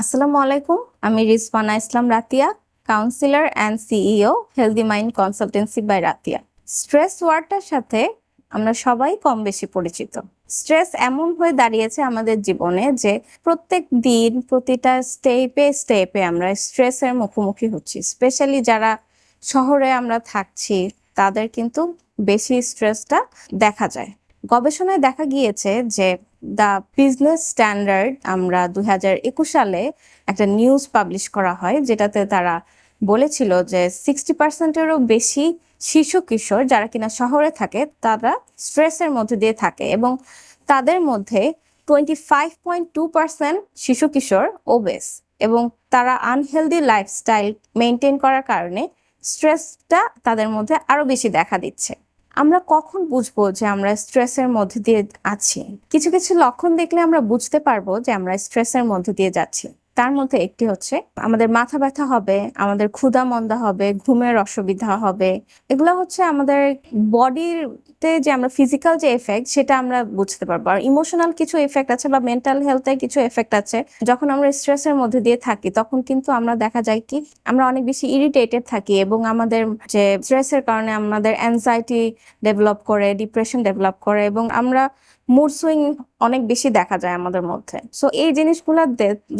আসসালামু আলাইকুম, আমি Rizwana Islam Ratiya counsellor and CEO healthy mind consultancy by Ratiya. Stress ওয়ার্ডটার সাথে আমরা সবাই কম বেশি পরিচিত। স্ট্রেস এমন হয়ে দাঁড়িয়েছে আমাদের জীবনে যে প্রত্যেক দিন, প্রতিটা স্টেপে স্টেপে আমরা স্ট্রেসের মুখোমুখি হচ্ছি। স্পেশালি যারা শহরে আমরা থাকছি, তাদের কিন্তু বেশি স্ট্রেসটা দেখা যায়। গবেষণায় দেখা গিয়েছে যে দ্য বিজনেস স্ট্যান্ডার্ড আমরা দু হাজার একুশ সালে একটা নিউজ পাবলিশ করা হয়, যেটাতে তারা বলেছিল যে সিক্সটি পার্সেন্টেরও বেশি শিশু কিশোর যারা কিনা শহরে থাকে, তারা স্ট্রেসের মধ্যে দিয়ে থাকে এবং তাদের মধ্যে twenty five point two percent শিশু কিশোর ওবেস এবং তারা আনহেলদি লাইফস্টাইল মেনটেন করার কারণে স্ট্রেসটা তাদের মধ্যে আরও বেশি দেখা দিচ্ছে। আমরা কখন বুঝব যে আমরা স্ট্রেসের মধ্যে দিয়ে আছি? কিছু কিছু লক্ষণ দেখলে আমরা বুঝতে পারব যে আমরা স্ট্রেসের মধ্যে দিয়ে যাচ্ছি। তার মধ্যে একটি হচ্ছে, আমাদের মাথা ব্যথা হবে, আমাদের ক্ষুধা মন্দা হবে, ঘুমের অসুবিধা হবে। এগুলো হচ্ছে আমাদের বডিতে যে আমরা ফিজিক্যাল যে এফেক্ট সেটা আমরা বুঝতে পারব। আর ইমোশনাল কিছু এফেক্ট আছে বা মেন্টাল হেলথের কিছু এফেক্ট আছে। যখন আমরা স্ট্রেসের মধ্যে দিয়ে থাকি, তখন কিন্তু আমরা দেখা যায় কি, আমরা অনেক বেশি ইরিটেটেড থাকি এবং আমাদের যে স্ট্রেসের কারণে আমাদের অ্যাংজাইটি ডেভেলপ করে ডিপ্রেশন ডেভেলপ করে এবং আমরা মুড সুইং অনেক বেশি দেখা যায় আমাদের মধ্যে। সো এই জিনিসগুলো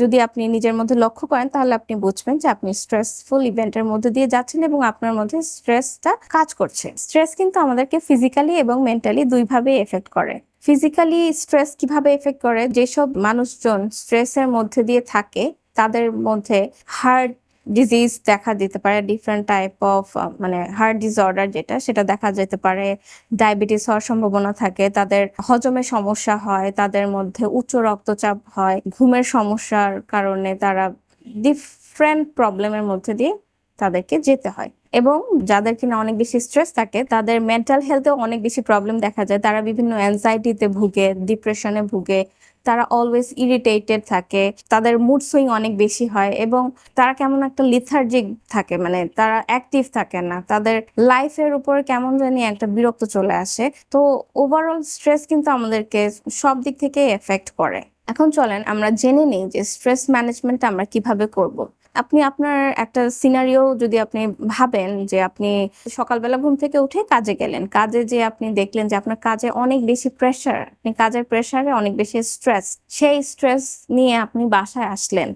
যদি আপনি নিজের মধ্যে লক্ষ্য করেন, তাহলে আপনি বুঝবেন যে আপনি স্ট্রেসফুল ইভেন্টের মধ্যে দিয়ে যাচ্ছেন এবং আপনার মধ্যে স্ট্রেসটা কাজ করছে। স্ট্রেস কিন্তু আমাদেরকে ফিজিক্যালি এবং মেন্টালি দুইভাবে এফেক্ট করে। ফিজিক্যালি স্ট্রেস কীভাবে এফেক্ট করে? যেসব মানুষজন স্ট্রেসের মধ্যে দিয়ে থাকে, তাদের মধ্যে হার্ট ডিজিজ দেখা দিতে পারে ডিফারেন্ট টাইপ অফ মানে হার্ট ডিসঅর্ডার যেটা, সেটা দেখা যেতে পারে। ডায়াবেটিস হওয়ার সম্ভাবনা থাকে, তাদের হজমের সমস্যা হয়, তাদের মধ্যে উচ্চ রক্তচাপ হয়, ঘুমের সমস্যার কারণে তারা ডিফারেন্ট প্রবলেমের মধ্যে দিয়ে তাদেরকে যেতে হয়। এবং যাদের কিনা অনেক বেশি স্ট্রেস থাকে, তাদের মেন্টাল হেলথেও অনেক বেশি প্রবলেম দেখা যায়। তারা বিভিন্ন অ্যাংজাইটিতে ভুগে ডিপ্রেশনে ভুগে তারা অলওয়েজ ইরিটেটেড থাকে, তাদের মুড সুইং অনেক বেশি হয় এবং তারা কেমন একটা লিথার্জিক থাকে মানে তারা অ্যাক্টিভ থাকে না। তাদের লাইফের উপর কেমন জানি একটা বিরক্ত চলে আসে। তো ওভারঅল স্ট্রেস কিন্তু আমাদেরকে সব দিক থেকে এফেক্ট করে। এখন চলেন আমরা জেনে নিই যে স্ট্রেস ম্যানেজমেন্ট আমরা কীভাবে করব। আপনি আপনার একটা সিনারিও যদি আপনি ভাবেন যে আপনি সকালবেলা ঘুম থেকে উঠে কাজে গেলেন, কাজে যে আপনি দেখলেন যে আপনার কাজে অনেক বেশি প্রেশার আপনি কাজের প্রেশারে অনেক বেশি স্ট্রেস সেই স্ট্রেস নিয়ে আপনি বাসায় আসলেন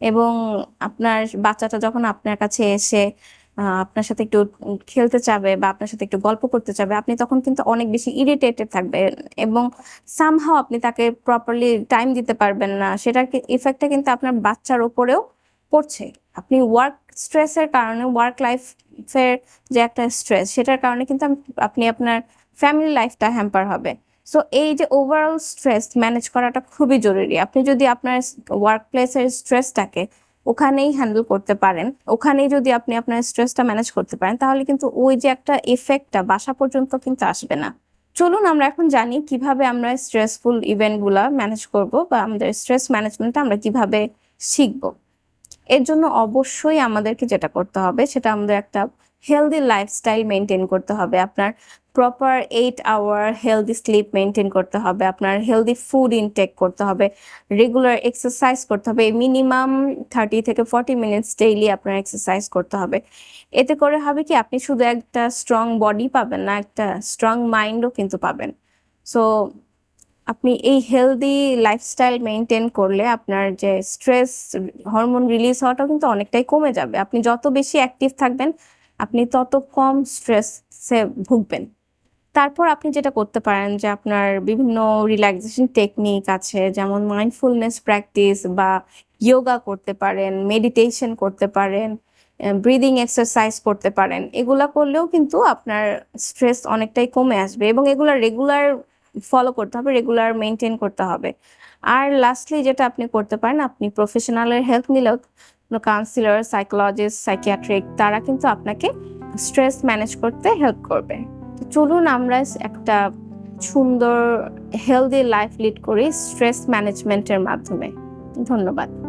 এবং আপনার বাচ্চাটা যখন আপনার কাছে এসে আপনার সাথে একটু খেলতে চাবে বা আপনার সাথে একটু গল্প করতে চাবে, আপনি তখন কিন্তু অনেক বেশি ইরিটেটেড থাকবে এবং সামহাও আপনি তাকে প্রপারলি টাইম দিতে পারবেন না। সেটার ইফেক্টটা কিন্তু আপনার বাচ্চার উপরেও পড়ছে। আপনি ওয়ার্ক স্ট্রেসের কারণে ওয়ার্ক লাইফের যে একটা স্ট্রেস সেটার কারণে কিন্তু আপনি আপনার ফ্যামিলি লাইফটা হ্যাম্পার হবে। সো এই যে ওভারঅল স্ট্রেস ম্যানেজ করাটা খুবই জরুরি। আপনি যদি আপনার ওয়ার্ক প্লেসের স্ট্রেসটাকে ওখানেই হ্যান্ডেল করতে পারেন, ওখানেই যদি আপনি আপনার স্ট্রেসটা ম্যানেজ করতে পারেন, তাহলে কিন্তু ওই যে একটা এফেক্টটা বাসা পর্যন্ত কিন্তু আসবে না। চলুন আমরা এখন জানি কীভাবে আমরা স্ট্রেসফুল ইভেন্টগুলা ম্যানেজ করব বা আমাদের স্ট্রেস ম্যানেজমেন্টটা আমরা কীভাবে শিখব। এর জন্য অবশ্যই আমাদেরকে যেটা করতে হবে, সেটা আমাদের একটা হেলদি লাইফস্টাইল মেনটেন করতে হবে। আপনার proper eight hour healthy sleep maintain করতে হবে, আপনার হেলদি ফুড ইনটেক করতে হবে রেগুলার এক্সারসাইজ করতে হবে মিনিমাম থার্টি থেকে ফর্টি মিনিটস ডেইলি আপনার এক্সারসাইজ করতে হবে। এতে করে হবে কি, আপনি শুধু একটা স্ট্রং বডি পাবেন না, একটা স্ট্রং মাইন্ডও কিন্তু পাবেন। সো আপনি এই হেলদি লাইফস্টাইল মেনটেন করলে আপনার যে স্ট্রেস হরমোন রিলিজ হওয়াটা কিন্তু অনেকটাই কমে যাবে। আপনি যত বেশি অ্যাক্টিভ থাকবেন, আপনি তত কম স্ট্রেসে ভুগবেন। তারপর আপনি যেটা করতে পারেন যে আপনার বিভিন্ন রিল্যাক্সেশন টেকনিক আছে, যেমন মাইন্ডফুলনেস প্র্যাকটিস বা ইয়োগা করতে পারেন মেডিটেশন করতে পারেন ব্রিদিং এক্সারসাইজ করতে পারেন। এগুলা করলেও কিন্তু আপনার স্ট্রেস অনেকটাই কমে আসবে এবং এগুলা রেগুলার ফলো করতে হবে রেগুলার মেনটেন করতে হবে। আর লাস্টলি যেটা আপনি করতে পারেন, আপনি প্রফেশনালের হেল্প নিলেও কাউন্সিলর সাইকোলজিস্ট সাইকিয়াট্রিক তারা কিন্তু আপনাকে স্ট্রেস ম্যানেজ করতে হেল্প করবে। তো চলুন আমরা একটা সুন্দর হেলদি লাইফ লিড করি স্ট্রেস ম্যানেজমেন্টের মাধ্যমে। ধন্যবাদ।